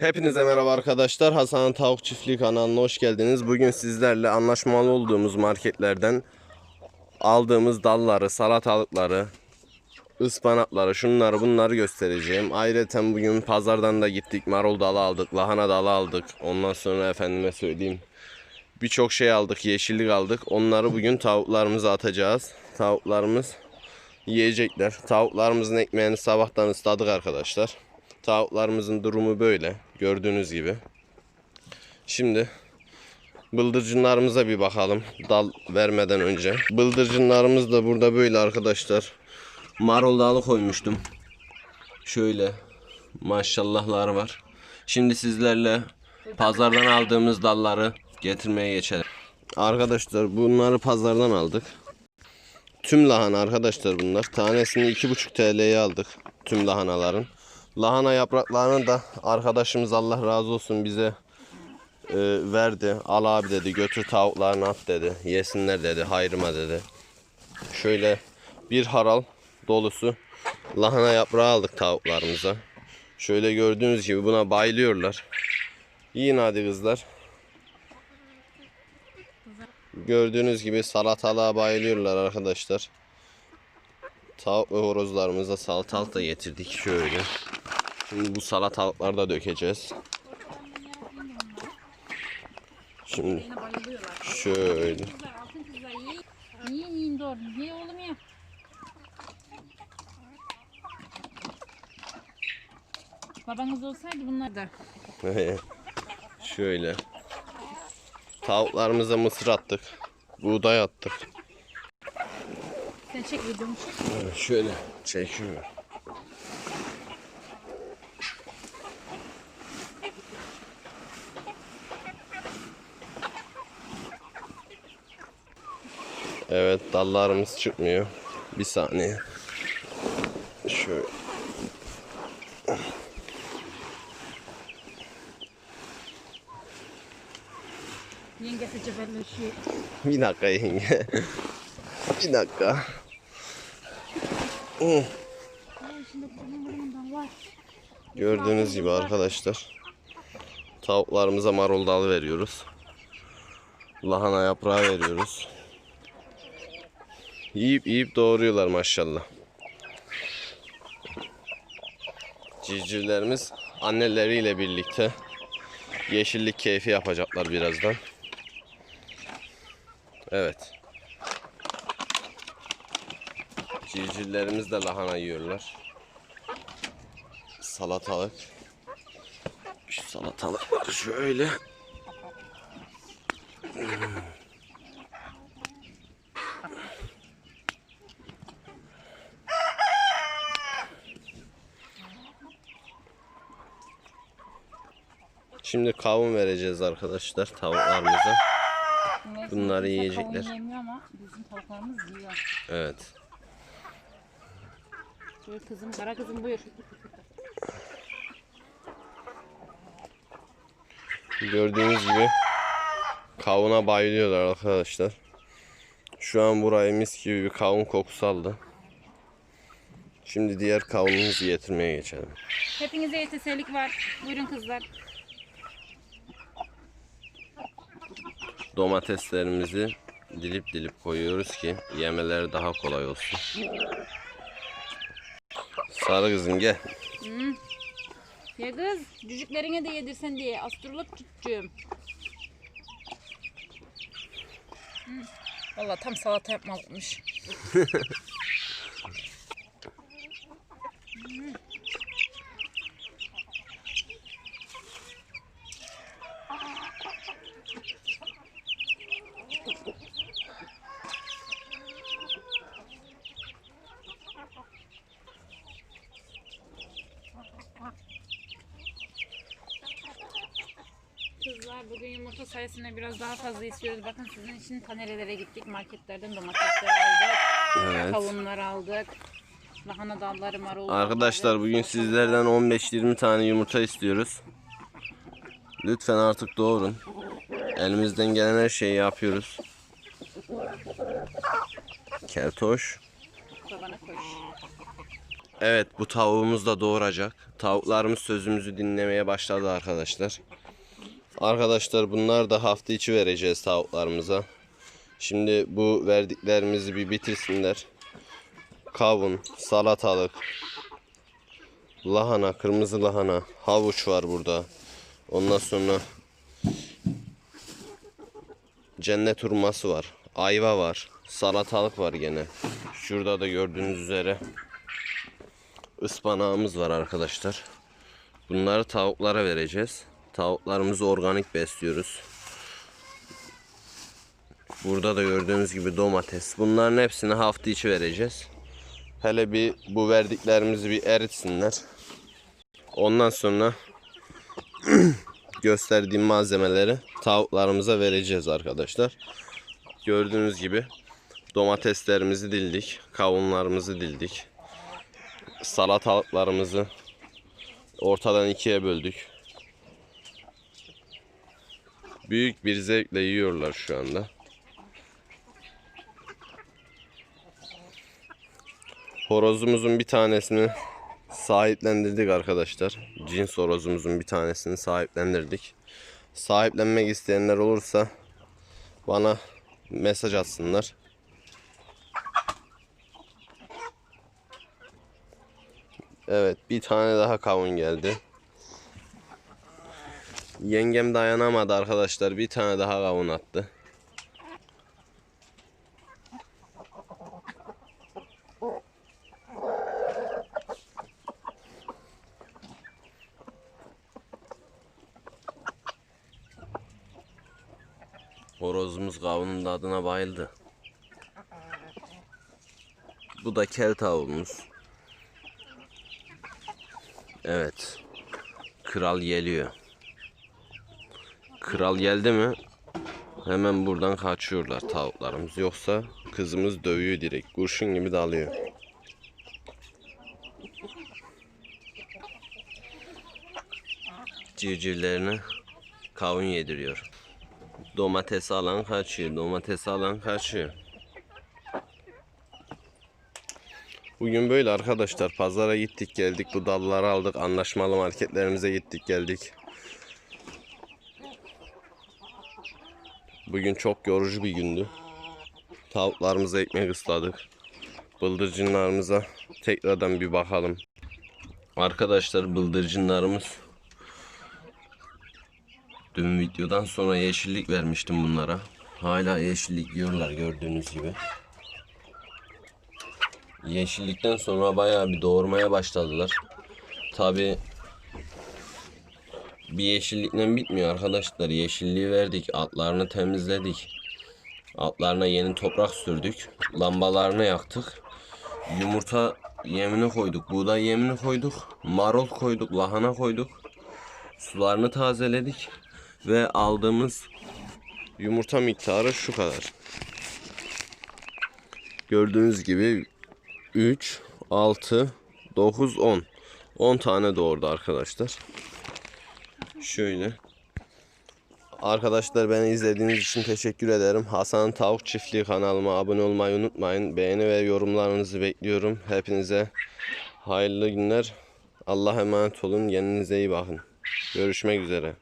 Hepinize merhaba arkadaşlar. Hasan Tavuk Çiftliği kanalına hoş geldiniz. Bugün sizlerle anlaşmalı olduğumuz marketlerden aldığımız dalları, salatalıkları, ıspanakları, şunları bunları göstereceğim. Ayrıca bugün pazardan da gittik. Marul dalı aldık, lahana dalı aldık. Ondan sonra efendime söyleyeyim. Birçok şey aldık, yeşillik aldık. Onları bugün tavuklarımıza atacağız. Tavuklarımız yiyecekler. Tavuklarımızın ekmeğini sabahtan ısladık arkadaşlar. Tavuklarımızın durumu böyle. Gördüğünüz gibi. Şimdi bıldırcınlarımıza bir bakalım. Dal vermeden önce. Bıldırcınlarımız da burada böyle arkadaşlar. Marul dalı koymuştum. Şöyle maşallahlar var. Şimdi sizlerle pazardan aldığımız dalları getirmeye geçelim. Arkadaşlar bunları pazardan aldık. Tüm lahana arkadaşlar bunlar. Tanesini 2,5 TL'ye aldık. Tüm lahanaların. Lahana yapraklarını da arkadaşımız Allah razı olsun bize e, verdi. Al abi dedi götür tavuklarını at dedi. Yesinler dedi hayrıma dedi. Şöyle bir haral dolusu lahana yaprağı aldık tavuklarımıza. Şöyle gördüğünüz gibi buna bayılıyorlar. Yiyin hadi kızlar. Gördüğünüz gibi salatalığa bayılıyorlar arkadaşlar. Tavuk ve horozlarımıza salatalık da getirdik şöyle. Şimdi bu salatalıkları da dökeceğiz. Şimdi şöyle. Babanız olsaydı bunlar da. şöyle. Tavuklarımıza mısır attık. Buğday attık. Sen çek videomu çek. Şöyle çekiyor. Evet dallarımız çıkmıyor. Bir saniye. Şöyle. Yengesi cebelleşiyor. Bir dakika yenge. Bir dakika. Var. Gördüğünüz gibi arkadaşlar. Tavuklarımıza marul dalı veriyoruz. Lahana yaprağı veriyoruz. Yiyip yiyip doğuruyorlar maşallah. Civcivlerimiz anneleriyle birlikte yeşillik keyfi yapacaklar birazdan. Evet. Civcivlerimiz de lahana yiyorlar. Salatalık. Şu salatalık var şöyle. Şimdi kavun vereceğiz arkadaşlar tavuklarımıza. Neyse, Bunları kimse yiyecekler. kavun yemiyor ama bizim tavuklarımız yiyor. Evet. Buyur kızım, kara kızım buyur. Gördüğünüz gibi kavuna bayılıyorlar arkadaşlar. Şu an burayı mis gibi bir kavun kokusu aldı. Şimdi diğer kavunumuzu getirmeye geçelim. Hepinize yeteselik var. Buyurun kızlar. Domateslerimizi dilip dilip koyuyoruz ki yemeleri daha kolay olsun. Sarı kızım gel. Ya kız, cücüklerine de yedirsen diye. Astrolog cücüğüm. Valla tam salata yapmalıkmış. Kızlar bugün yumurta sayısını biraz daha fazla istiyoruz. Bakın sizin için tanerelere gittik. Marketlerden domatesler aldık. Evet. Kavunlar aldık. Lahana dalları, marul Arkadaşlar bugün sizlerden 15-20 tane yumurta istiyoruz. Lütfen artık doğurun. Elimizden gelen her şeyi yapıyoruz. Keltoş. Evet bu tavuğumuz da doğuracak. Tavuklarımız sözümüzü dinlemeye başladı arkadaşlar. Arkadaşlar bunlar da hafta içi vereceğiz tavuklarımıza. Şimdi bu verdiklerimizi bir bitirsinler. Kavun, salatalık, lahana, kırmızı lahana, havuç var burada. Ondan sonra cennet hurması var. Ayva var. Salatalık var gene. Şurada da gördüğünüz üzere ıspanağımız var arkadaşlar. Bunları tavuklara vereceğiz. Tavuklarımızı organik besliyoruz. Burada da gördüğünüz gibi domates. Bunların hepsini hafta içi vereceğiz. Hele bir bu verdiklerimizi bir eritsinler. Ondan sonra gösterdiğim malzemeleri tavuklarımıza vereceğiz arkadaşlar. Gördüğünüz gibi domateslerimizi dildik, kavunlarımızı dildik. Salatalıklarımızı ortadan ikiye böldük. Büyük bir zevkle yiyorlar şu anda. Horozumuzun bir tanesini sahiplendirdik arkadaşlar. Cins horozumuzun bir tanesini sahiplendirdik. Sahiplenmek isteyenler olursa bana mesaj atsınlar. Evet bir tane daha kavun geldi. Yengem dayanamadı arkadaşlar. Bir tane daha kavun attı. Horozumuz kavunun tadına bayıldı. Bu da kel tavuğumuz. Evet. Kral geliyor. Kral geldi mi hemen buradan kaçıyorlar tavuklarımız. Yoksa kızımız dövüyor direkt. Kurşun gibi dalıyor. Civcivlerine kavun yediriyor. Domates alan kaçıyor. Domates alan kaçıyor. Bugün böyle arkadaşlar. Pazara gittik geldik. Bu dalları aldık. Anlaşmalı marketlerimize gittik geldik. Bugün çok yorucu bir gündü. Tavuklarımıza ekmek ısladık. Bıldırcınlarımıza tekrardan bir bakalım. Arkadaşlar bıldırcınlarımız Dün videodan sonra yeşillik vermiştim bunlara. Hala yeşillik yiyorlar gördüğünüz gibi. Yeşillikten sonra bayağı bir doğurmaya başladılar. Tabi bir yeşillikle bitmiyor arkadaşlar. Yeşilliği verdik, altlarını temizledik. Altlarına yeni toprak sürdük. Lambalarını yaktık. Yumurta yemini koyduk, buğday yemini koyduk. Marul koyduk, lahana koyduk. Sularını tazeledik. Ve aldığımız yumurta miktarı şu kadar. Gördüğünüz gibi 3, 6, 9, 10. 10 tane doğurdu arkadaşlar. Şöyle. Arkadaşlar beni izlediğiniz için teşekkür ederim. Hasan Tavuk Çiftliği kanalıma abone olmayı unutmayın. Beğeni ve yorumlarınızı bekliyorum. Hepinize hayırlı günler. Allah'a emanet olun. Kendinize iyi bakın. Görüşmek üzere.